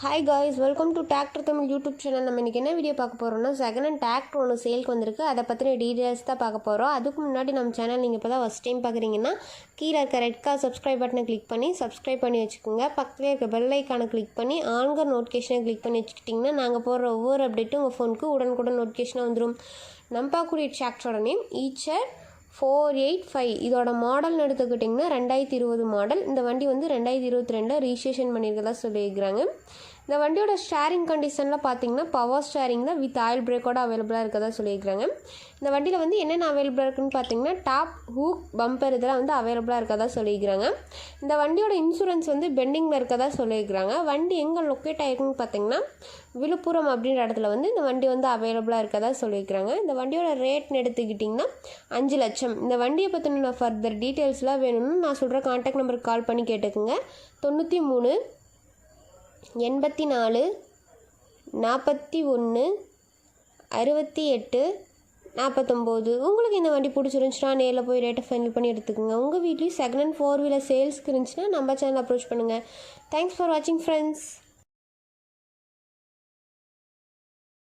Hi guys welcome to tractor Tamil YouTube channel நம்ம இன்றைக்கி என்ன வீடியோ பார்க்க போகிறோம்னா செகண்ட் ஹேண்ட் டிராக்டர் ஒன்று சேல்க்கு வந்திருக்கு. அதை பற்றின டீட்டெயில்ஸ் தான் பார்க்க போகிறோம் அதுக்கு முன்னாடி நம்ம சேனல் நீங்கள் இப்போ தான் ஃபஸ்ட் டைம் பார்க்குறீங்கன்னா கீழே இருக்க ரெட் கார் சப்ஸ்கிரைப் பட்டனை கிளிக் பண்ணி சப்ஸ்கிரைப் பண்ணி வச்சுக்கோங்க. பக்கத்தில் இருக்க பெல் ஐக்கானை கிளிக் பண்ணி ஆன்கர் நோட்டிஃபிகேஷனை கிளிக் பண்ணி வச்சுக்கிட்டிங்கன்னா நாங்கள் போடுற ஒவ்வொரு அப்டேட்டும் உங்கள் ஃபோனுக்கு உடனுக்குடன் நோட்டிஃபிகேஷனாக வந்துடும் நம்ம பார்க்கக்கூடிய டிராக்டரோட name Eicher four eight five இதோட மாடல்னு எடுத்துக்கிட்டிங்கன்னா ரெண்டாயிரத்தி இருபது மாடல் இந்த வண்டி வந்து ரெண்டாயிரத்தி இருபத்தி ரெண்டில் ரிஜிஸ்ட்ரேஷன் பண்ணியிருக்கதா சொல்லியிருக்கிறாங்க. இந்த வண்டியோட ஸ்டேரிங் கண்டிஷனில் பார்த்தீங்கன்னா பவர் ஸ்டேரிங் தான் வித் ஆயில் பிரேக்கோட அவைலபிளாக இருக்கதா சொல்லியிருக்கிறாங்க. இந்த வண்டியில் வந்து என்னென்ன அவைலபிளாக இருக்குன்னு பார்த்தீங்கன்னா டாப் ஹூக் பம்பர் இதெல்லாம் வந்து அவைலபிளாக இருக்கதா சொல்லியிருக்கிறாங்க. இந்த வண்டியோட இன்சூரன்ஸ் வந்து பெண்டிங்கில் இருக்கதா சொல்லியிருக்கிறாங்க. வண்டி எங்கே லொக்கேட் ஆகிருக்குன்னு பார்த்தீங்கன்னா விழுப்புரம் அப்படின்ற இடத்துல வந்து இந்த வண்டி வந்து அவைலபிளாக இருக்கதா சொல்லியிருக்கிறாங்க. இந்த வண்டியோட ரேட்னு எடுத்துக்கிட்டிங்கன்னா அஞ்சு லட்சம். இந்த வண்டியை பற்றின ஃபர்தர் டீட்டெயில்ஸ்லாம் வேணும்னு நான் சொல்கிற கான்டாக்ட் நம்பருக்கு கால் பண்ணி கேட்டுக்குங்க. தொண்ணூற்றி மூணு எண்பத்தி நாலு நாற்பத்தி ஒன்று அறுபத்தி எட்டு நாற்பத்தொம்போது உங்களுக்கு இந்த வண்டி பிடிச்சிருந்துச்சுன்னா நேரில் போய் ரேட்டை ஃபைனல் பண்ணி எடுத்துக்கோங்க. உங்கள் வீட்லேயும் செகண்ட் ஹேண்ட் ஃபோர் வீலர் சேல்ஸ்க்கு இருந்துச்சுன்னா நம்ம சேனல் அப்ரோச் பண்ணுங்கள் தேங்க்ஸ் ஃபார் வாட்சிங் ஃப்ரெண்ட்ஸ்